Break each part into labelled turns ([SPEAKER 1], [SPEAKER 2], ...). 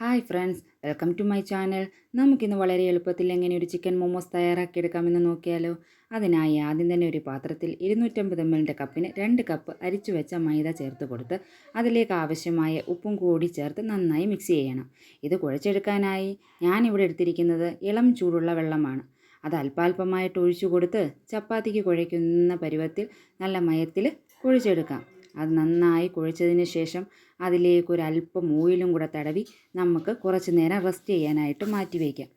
[SPEAKER 1] Hi friends welcome to my channel. നമുക്കിന്ന് വളരെ എളുപ്പത്തിൽ എങ്ങനെ ഒരു ചിക്കൻ മോമോസ് തയ്യാറാക്കിയെടുക്കാമെന്ന് നോക്കിയാലോ? അതിനായി ആദ്യം തന്നെ ഒരു പാത്രത്തിൽ ഇരുന്നൂറ്റമ്പത് എം എല്ലിന്റെ കപ്പിന് രണ്ട് കപ്പ് അരിച്ചു വെച്ച മൈദ ചേർത്ത് കൊടുത്ത് അതിലേക്ക് ആവശ്യമായ ഉപ്പും കൂടി ചേർത്ത് നന്നായി മിക്സ് ചെയ്യണം. ഇത് കുഴച്ചെടുക്കാനായി ഞാനിവിടെ എടുത്തിരിക്കുന്നത് ഇളം ചൂടുള്ള വെള്ളമാണ്. അത് അല്പാൽപമായിട്ട് ഒഴിച്ചു കൊടുത്ത് ചപ്പാത്തിക്ക് കുഴയ്ക്കുന്ന പരുവത്തിൽ നല്ല മയത്തിൽ കുഴിച്ചെടുക്കാം. അത് നന്നായി കുഴച്ചതിന് ശേഷം അതിലേക്ക് ഒരു അല്പം ഓയിലും കൂടെ തടവി നമുക്ക് കുറച്ച് നേരം റെസ്റ്റ് ചെയ്യാനായിട്ട് മാറ്റി വയ്ക്കാം.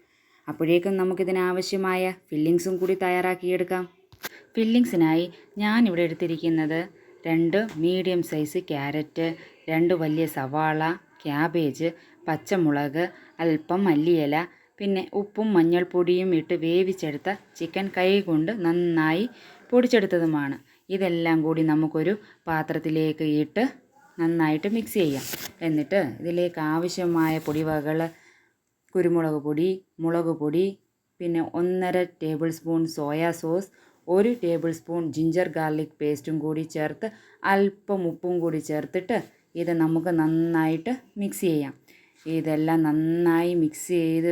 [SPEAKER 1] അപ്പോഴേക്കും നമുക്കിതിനാവശ്യമായ ഫില്ലിങ്സും കൂടി തയ്യാറാക്കിയെടുക്കാം. ഫില്ലിങ്സിനായി ഞാനിവിടെ എടുത്തിരിക്കുന്നത് രണ്ട് മീഡിയം സൈസ് ക്യാരറ്റ് രണ്ട് വലിയ സവാള ക്യാബേജ് പച്ചമുളക് അല്പം മല്ലിയില പിന്നെ ഉപ്പും മഞ്ഞൾപ്പൊടിയും ഇട്ട് വേവിച്ചെടുത്ത ചിക്കൻ കൈ കൊണ്ട് നന്നായി പൊടിച്ചെടുത്തതുമാണ്. ഇതെല്ലാം കൂടി നമുക്കൊരു പാത്രത്തിലേക്ക് ഇട്ട് നന്നായിട്ട് മിക്സ് ചെയ്യാം. എന്നിട്ട് ഇതിലേക്ക് ആവശ്യമായ പൊടിവകകൾ കുരുമുളക് പൊടി മുളക് പൊടി പിന്നെ ഒന്നര ടേബിൾ സ്പൂൺ സോയാ സോസ് ഒരു ടേബിൾ സ്പൂൺ ജിഞ്ചർ ഗാർലിക് പേസ്റ്റും കൂടി ചേർത്ത് അല്പം ഉപ്പും കൂടി ചേർത്തിട്ട് ഇത് നമുക്ക് നന്നായിട്ട് മിക്സ് ചെയ്യാം. ഇതെല്ലാം നന്നായി മിക്സ് ചെയ്ത്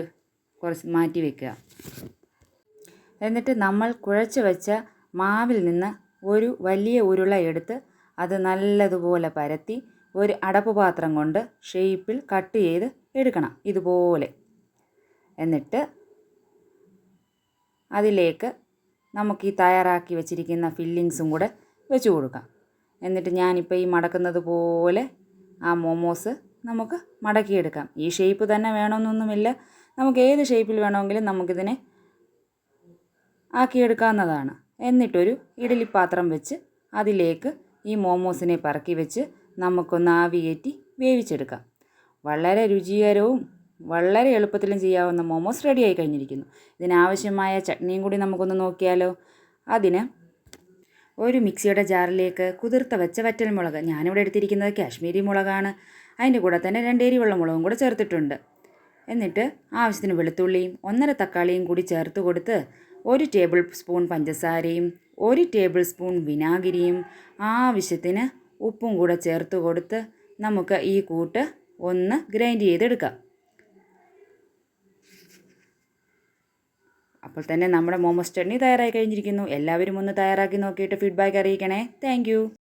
[SPEAKER 1] കുറച്ച് മാറ്റി വെക്കുക. എന്നിട്ട് നമ്മൾ കുഴച്ച് വെച്ച മാവിൽ നിന്ന് ഒരു വലിയ ഉരുള എടുത്ത് അത് നല്ലതുപോലെ പരത്തി ഒരു അടപ്പ് പാത്രം കൊണ്ട് ഷേപ്പിൽ കട്ട് ചെയ്ത് എടുക്കണം ഇതുപോലെ. എന്നിട്ട് അതിലേക്ക് നമുക്ക് ഈ തയ്യാറാക്കി വെച്ചിരിക്കുന്ന ഫില്ലിങ്സും കൂടെ വെച്ച് കൊടുക്കാം. എന്നിട്ട് ഞാനിപ്പോൾ ഈ മടക്കുന്നത് പോലെ ആ മോമോസ് നമുക്ക് മടക്കിയെടുക്കാം. ഈ ഷേപ്പ് തന്നെ വേണമെന്നൊന്നുമില്ല. നമുക്ക് ഏത് ഷേപ്പിൽ വേണമെങ്കിലും നമുക്കിതിനെ ആക്കിയെടുക്കാവുന്നതാണ്. എന്നിട്ടൊരു ഇഡലിപ്പാത്രം വെച്ച് അതിലേക്ക് ഈ മോമോസിനെ പറക്കി വെച്ച് നമുക്കൊന്ന് ആവിയേറ്റി വേവിച്ചെടുക്കാം. വളരെ രുചികരവും വളരെ എളുപ്പത്തിലും ചെയ്യാവുന്ന മോമോസ് റെഡിയായി കഴിഞ്ഞിരിക്കുന്നു. ഇതിനാവശ്യമായ ചട്നിയും കൂടി നമുക്കൊന്ന് നോക്കിയാലോ? അതിന് ഒരു മിക്സിയുടെ ജാറിലേക്ക് കുതിർത്ത വെച്ച വറ്റൽ മുളക് ഞാനിവിടെ എടുത്തിരിക്കുന്നത് കാശ്മീരി മുളകാണ്. അതിന്റെ കൂടെ തന്നെ രണ്ടേരി എരിവെള്ള മുളകും കൂടെ ചേർത്തിട്ടുണ്ട്. എന്നിട്ട് ആവശ്യത്തിന് വെളുത്തുള്ളിയും ഒന്നര തക്കാളിയും കൂടി ചേർത്ത് കൊടുത്ത് ഒരു ടേബിൾ സ്പൂൺ പഞ്ചസാരയും ഒരു ടേബിൾ സ്പൂൺ വിനാഗിരിയും ആവശ്യത്തിന് ഉപ്പും കൂടെ ചേർത്ത് കൊടുത്ത് നമുക്ക് ഈ കൂട്ട് ഒന്ന് ഗ്രൈൻഡ് ചെയ്തെടുക്കാം. അപ്പോൾ തന്നെ നമ്മുടെ മോമോസ് ചട്നി തയ്യാറായി കഴിഞ്ഞിരിക്കുന്നു. എല്ലാവരും ഒന്ന് തയ്യാറാക്കി നോക്കിയിട്ട് ഫീഡ്ബാക്ക് അറിയിക്കണേ. താങ്ക്